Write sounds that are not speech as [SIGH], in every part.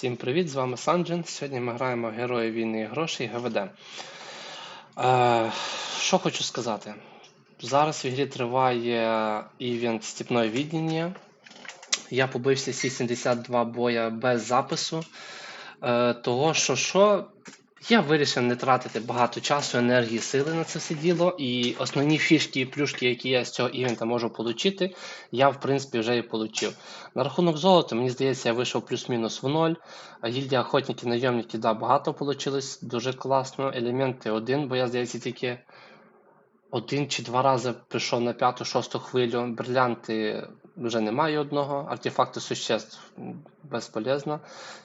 Всім привіт, з вами Санджин. Сьогодні ми граємо Герої війни і грошей ГВД. Е, що хочу сказати? Зараз в ігрі триває івент Степної відділення. Я побився всі 72 боя без запису. Е, того, що що, я вирішив не тратити багато часу, енергії, сили на це все діло. І основні фішки і плюшки, які я з цього івента можу отримати, я в принципі вже і отримав. На рахунок золота, мені здається, я вийшов плюс-мінус в ноль. Гільдія охотники, найомники, да, багато вийшло, дуже класно. Елементи один, бо я здається тільки один чи два рази прийшов на п'яту-шосту хвилю. Брилянти вже немає одного. Артефакти существ безполезно.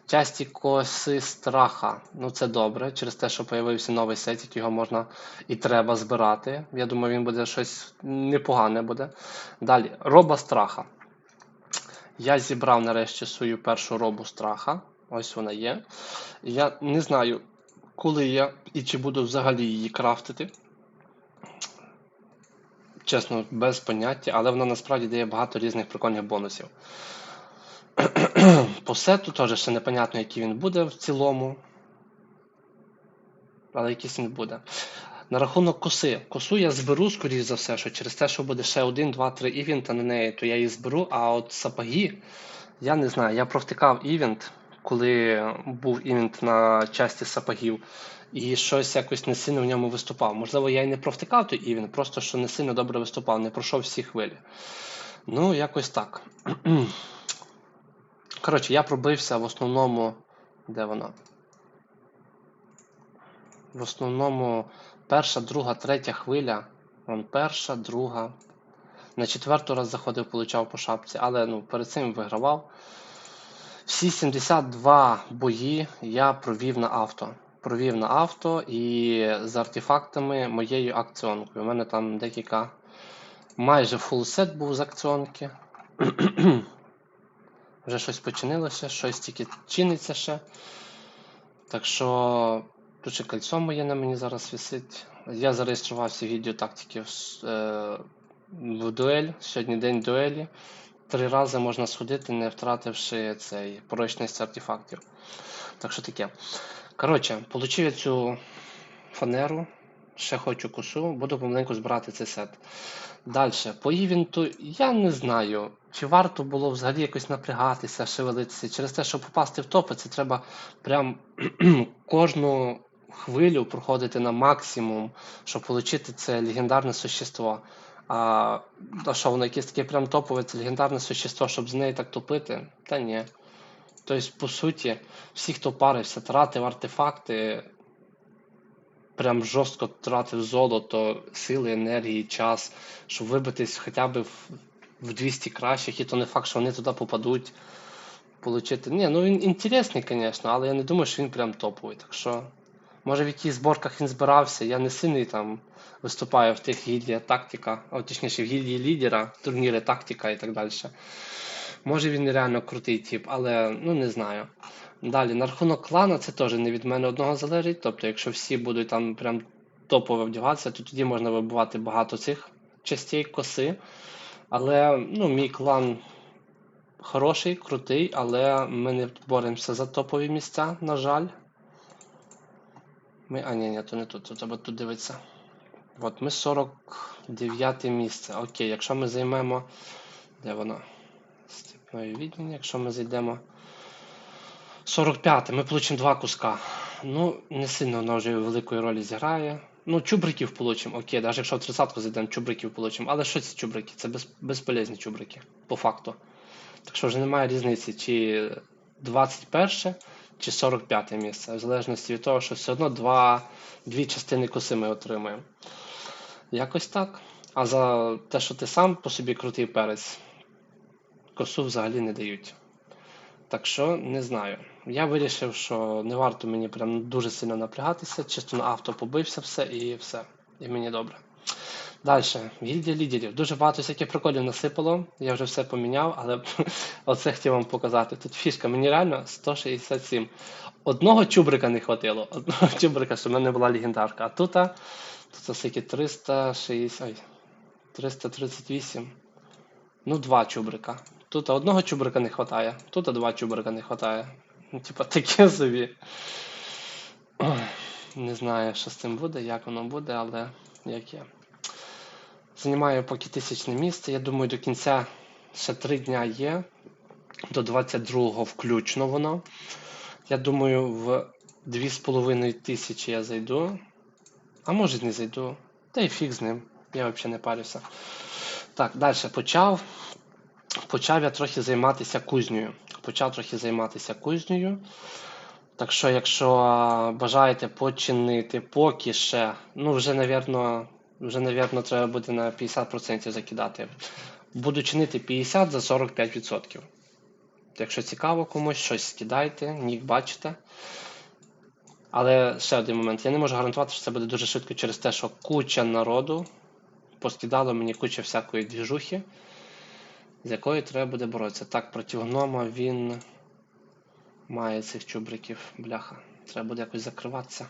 Часті коси страха. Ну це добре. Через те, що з'явився новий сетик, його можна і треба збирати. Я думаю, він буде щось непогане буде. Далі, роба страха. Я зібрав нарешті свою першу робу страха. Ось вона є. Я не знаю, коли я і чи буду взагалі її крафтити. Чесно, без поняття, але вона насправді дає багато різних прикольних бонусів. По сету теж ще непонятно, який він буде в цілому. Але якийсь він буде. На рахунок коси. Косу я зберу, скоріш за все, що через те, що буде ще один, два, три івента на неї, то я її зберу. А от сапоги, я не знаю, я провтикав івент, коли був івент на часті сапогів, і щось якось не сильно в ньому виступав. Можливо, я і не провтикав той івент, просто що не сильно добре виступав, не пройшов всі хвилі. Ну, якось так. [CLEARS THROAT] Коротше, я пробився в основному. Де воно? В основному перша, друга, третя хвиля. Вон перша, друга. На четверту раз заходив, получав по шапці, але ну, перед цим вигравав. Всі 72 бої я провів на авто. Провів на авто і з артефактами моєю акціонкою. У мене там декілька. Майже фул сет був з акціонки. [CLEARS THROAT] Вже щось починилося, щось тільки чиниться ще. Так що тут ще кольцо моє на мені зараз висить. Я зареєструвався відео тактики в, е, в дуель. Сьогодні день дуелі. Три рази можна сходити, не втративши цей прочність артефактів. Так що таке. Коротше, я цю фанеру. Ще хочу косу, буду помаленьку збирати цей сет. Далі, по івенту, я не знаю, чи варто було взагалі якось напрягатися, шевелитися. Через те, щоб попасти в топи, це треба прям [CLEARS THROAT] кожну хвилю проходити на максимум, щоб отримати це легендарне существо. А, а що воно якесь таке прям топове, це легендарне существо, щоб з неї так топити? Та ні. Тобто, по суті, всі, хто парився, тратив артефакти, прям жорстко тратив золото, сили, енергії, час, щоб вибитись хоча б в, в 200 кращих, і то не факт, що вони туди попадуть. Получити. Ні, ну він інтересний, звісно, але я не думаю, що він прям топовий. Так що, може в якихось зборках він збирався, я не сильний там виступаю в тих гільдія тактика, а точніше в гільдії лідера, турніри тактика і так далі. Може він реально крутий тип, але ну не знаю. Далі, на рахунок клана, це теж не від мене одного залежить. Тобто, якщо всі будуть там прям топово вдягатися, то тоді можна вибивати багато цих частей коси. Але ну, мій клан хороший, крутий, але ми не боремося за топові місця, на жаль. Ми... А, ні, ні, то не тут, то треба тут дивитися. От ми 49 місце. Окей, якщо ми займемо. Де воно? Степної відміни, якщо ми зайдемо. 45 ми получимо два куска. Ну, не сильно воно вже великої ролі зіграє. Ну, чубриків получимо, окей, навіть якщо в 30-ку зайдемо, чубриків получимо. Але що ці чубрики? Це без, безполезні чубрики, по факту. Так що вже немає різниці, чи 21 чи 45 місце, в залежності від того, що все одно два, дві частини коси ми отримуємо. Якось так. А за те, що ти сам по собі крутий перець, косу взагалі не дають. Так що не знаю. Я вирішив, що не варто мені прям дуже сильно напрягатися, чисто на авто побився все і все. І мені добре. Далі, гільдія лідерів. Дуже багато всяких приколів насипало. Я вже все поміняв, але [LAUGHS] оце хотів вам показати. Тут фішка, мені реально 167. Одного чубрика не хватило. Одного [LAUGHS] чубрика, щоб в мене була легендарка. А тут, тут скільки 360. Ой, 338. Ну, два чубрика. Тут одного чубрика не вистачає, тут два чубрика не вистачає. Ну, типа таке собі. Не знаю, що з цим буде, як воно буде, але як є. Займаю поки тисячне місце. Я думаю, до кінця ще три дня є. До 22-го включно воно. Я думаю, в 2,5 тисячі я зайду. А може не зайду. Та й фіг з ним. Я взагалі не парюся. Так, далі почав. Почав я трохи займатися кузнею. Почав трохи займатися кузнею. Так що, якщо бажаєте починити поки ще, ну вже, навірно, вже, навірно, треба буде на 50% закидати. Буду чинити 50 за 45%. Якщо цікаво комусь, щось скидайте, нік бачите. Але ще один момент. Я не можу гарантувати, що це буде дуже швидко через те, що куча народу поскидало мені куча всякої двіжухи, з якою треба буде боротися. Так, проти гнома він має цих чубриків, бляха. Треба буде якось закриватися.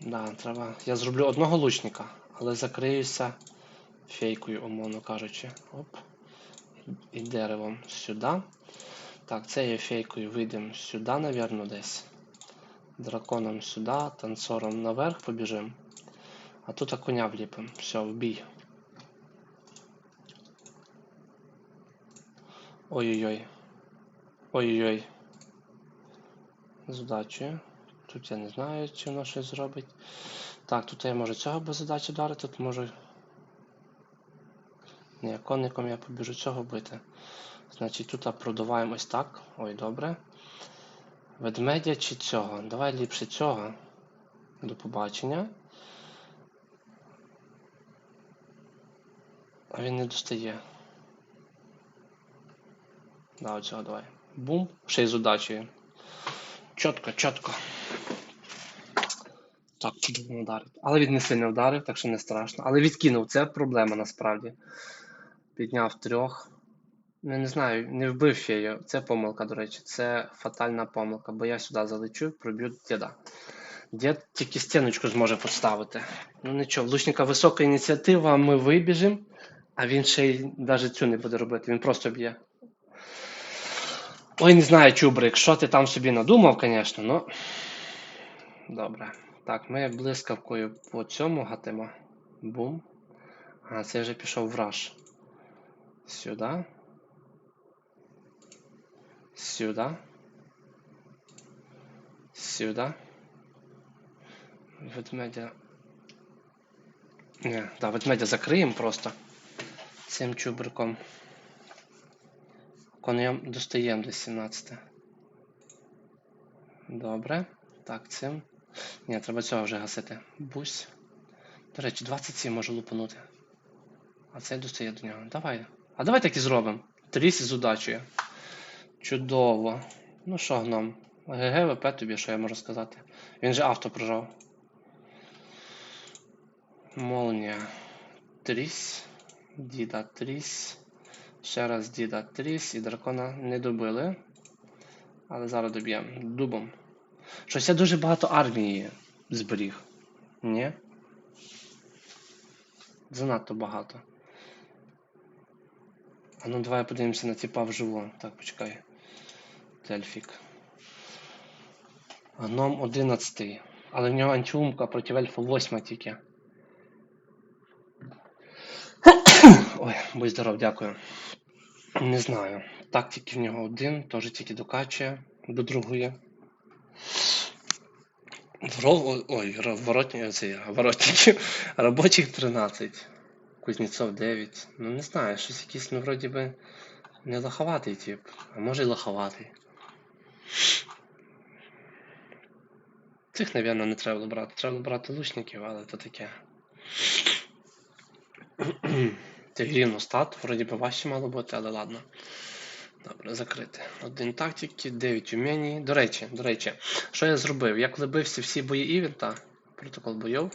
Да, треба. Я зроблю одного лучника, але закриюся фейкою, умовно кажучи. Оп. І деревом сюди. Так, це є фейкою вийдемо сюди, напевно, десь. Драконом сюди, танцором наверх побіжимо. А тут коня вліпимо. Все, в бій. Ой-ой-ой. Ой-ой-ой. З удачею. Тут я не знаю, чи воно щось зробить. Так, тут я можу цього без задачі вдарити, тут можу. Ні, конником я побіжу цього бити. Значить, тут продуваємо ось так. Ой, добре. Ведмедя чи цього? Давай ліпше цього. До побачення. А він не достає. Да, оцього давай. Бум. Ще й з удачею. Чітко, чітко. Так, чудово вдарив. Але він не сильно вдарив, так що не страшно. Але відкинув, це проблема насправді. Підняв трьох. Ну, не знаю, не вбив фею. Це помилка, до речі. Це фатальна помилка, бо я сюди залечу, проб'ю діда. Дід тільки стіночку зможе поставити. Ну нічого, в лучника висока ініціатива, ми вибіжимо, а він ще й навіть цю не буде робити, він просто б'є. Ой, не знаю, Чубрик, що ти там собі надумав, звісно, ну. Добре. Так, ми блискавкою по цьому гатимо. Бум. А, це вже пішов враж. Сюди. Сюди. Сюди. Ведмедя. Не, да, ведмедя закриємо просто цим чубриком. Конем достаємо до 17. Добре. Так, цим. Ні, треба цього вже гасити. Бусь. До речі, 27 можу лупанути. А цей достає до нього. Давай. А давай так і зробимо. Тріс з удачею. Чудово. Ну що, гном? ГГ ВП тобі, що я можу сказати. Він же авто прожав. Молнія. Тріс. Діда Тріс. Ще раз діда Тріс і дракона не добили. Але зараз доб'ємо. Дубом. Щось я дуже багато армії зберіг. Ні? Занадто багато. А ну давай подивимося на типа вживу. Так, почекай. Дельфік. Гном 11. Але в нього антиумка проти ельфа 8 тільки. Ой, будь здоров, дякую. Не знаю. Тактики в нього один, теж тільки докачує до другої. Вро... Ой, воротні, ці, воротники. Робочих 13. Кузнєцов 9. Ну не знаю, щось якийсь, ну вроді би не лоховатий тип. А може й лоховатий. Цих, напевно, не треба брати. Треба брати лучників, але то таке. Це рівно стат, вроді би важче мало бути, але ладно. Добре, закрити. Один тактики, 9 умінь. До речі, до речі, що я зробив? Я коли бився всі бої івента, протокол бойов,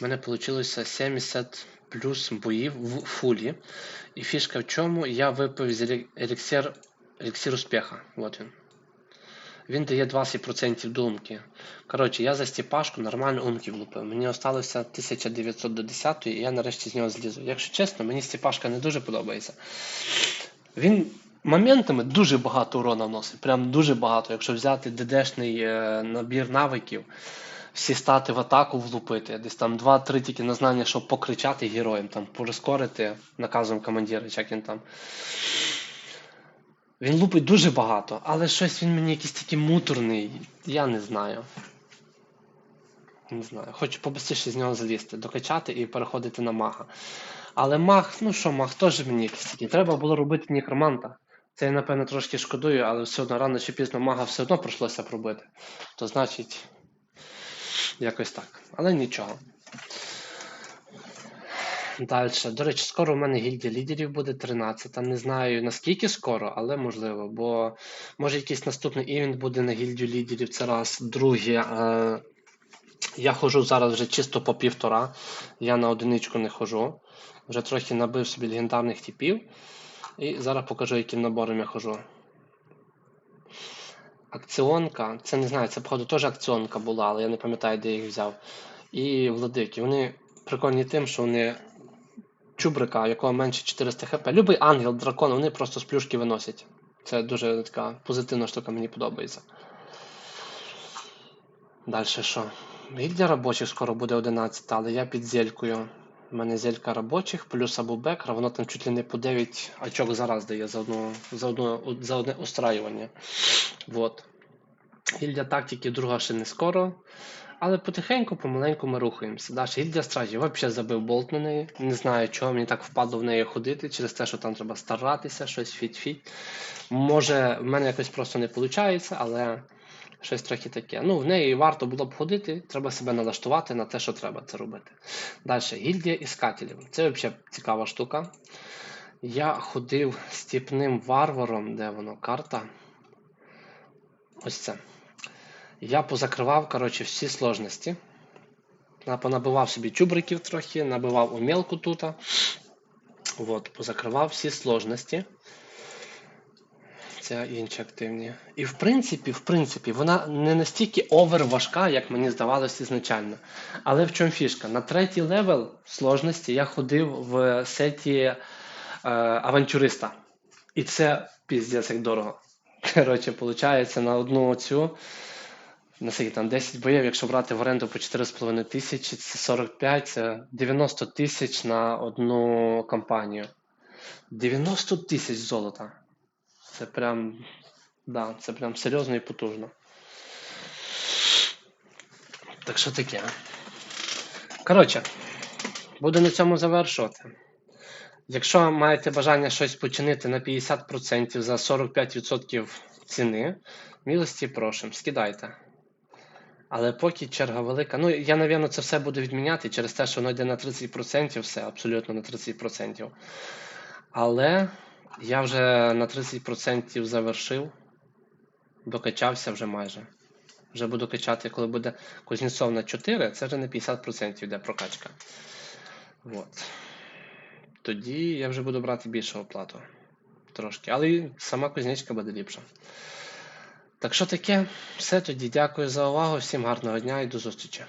в мене вийшло 70 плюс боїв в фулі. І фішка в чому? Я випив з елі- еліксир, еліксир успіха. Вот він. Він дає 20% до умки. Коротше, я за стіпашку нормально умки влупив. Мені осталося 1900 до 10 і я нарешті з нього злізу. Якщо чесно, мені стіпашка не дуже подобається. Він моментами дуже багато урона вносить. Прям дуже багато. Якщо взяти ДДшний е, набір навиків, всі стати в атаку влупити, десь там 2-3 тільки на знання, щоб покричати героям, там, прискорити наказом командира, як він там. Він лупить дуже багато, але щось він мені якийсь такий муторний, я не знаю. Не знаю. Хочу побистріше з нього залізти, докачати і переходити на мага. Але маг, ну що, маг теж мені якийсь такий. Треба було робити некроманта. Це я, напевно, трошки шкодую, але все одно рано чи пізно мага все одно прийшлося пробити. То значить, якось так. Але нічого. Далі. До речі, скоро у мене гільдія лідерів буде 13. Не знаю наскільки скоро, але можливо. Бо може якийсь наступний івент буде на гільдію лідерів. Це раз. Друге. Е, я ходжу зараз вже чисто по півтора. Я на одиничку не ходжу. Вже трохи набив собі легендарних типів. І зараз покажу, яким набором я ходжу. Акціонка. Це не знаю, це, походу, теж акціонка була, але я не пам'ятаю, де я їх взяв. І владики. Вони прикольні тим, що вони чубрика, якого менше 400 хп. Любий ангел, дракон, вони просто з плюшки виносять. Це дуже така позитивна штука, мені подобається. Далі що? Гільдія робочих скоро буде 11, але я під зелькою. У мене зелька робочих, плюс абубекра, воно там чуть ли не по 9 очок зараз дає за одну, за одну, за одне устраювання. Вот. Гільдія тактики друга ще не скоро. Але потихеньку, помаленьку ми рухаємося. Далі гільдія стражі, взагалі забив болт на неї. Не знаю, чого мені так впадло в неї ходити, через те, що там треба старатися, щось фіт-фіт. Може, в мене якось просто не виходить, але щось трохи таке. Ну, в неї варто було б ходити, треба себе налаштувати на те, що треба це робити. Далі, гільдія іскателів. Це взагалі цікава штука. Я ходив стіпним варваром, де воно карта. Ось це. Я позакривав, коротше, всі сложності. Понабивав собі чубриків трохи, набивав умілку тут. От, позакривав всі сложності. Це інші активні. І в принципі, в принципі, вона не настільки овер важка, як мені здавалося ізначально. Але в чому фішка? На третій левел сложності я ходив в сеті е, авантюриста. І це піздець як дорого. Коротше, виходить, на одну цю. На скільки там 10 боїв, якщо брати в оренду по 4,5 тисячі, це 45, це 90 тисяч на одну кампанію. 90 тисяч золота. Це прям. Да, це прям серйозно і потужно. Так що таке? Коротше, буду на цьому завершувати. Якщо маєте бажання щось починити на 50% за 45% ціни, милості просим, скидайте. Але поки черга велика. Ну, я, напевно, це все буду відміняти через те, що воно йде на 30%, все, абсолютно на 30%. Але я вже на 30% завершив, докачався вже майже. Вже буду качати, коли буде Кузнєцов на 4, це вже на 50% йде прокачка. От. Тоді я вже буду брати більшу оплату. Трошки. Але сама кузнечка буде ліпша. Так що таке? Все тоді. Дякую за увагу. Всім гарного дня і до зустрічі.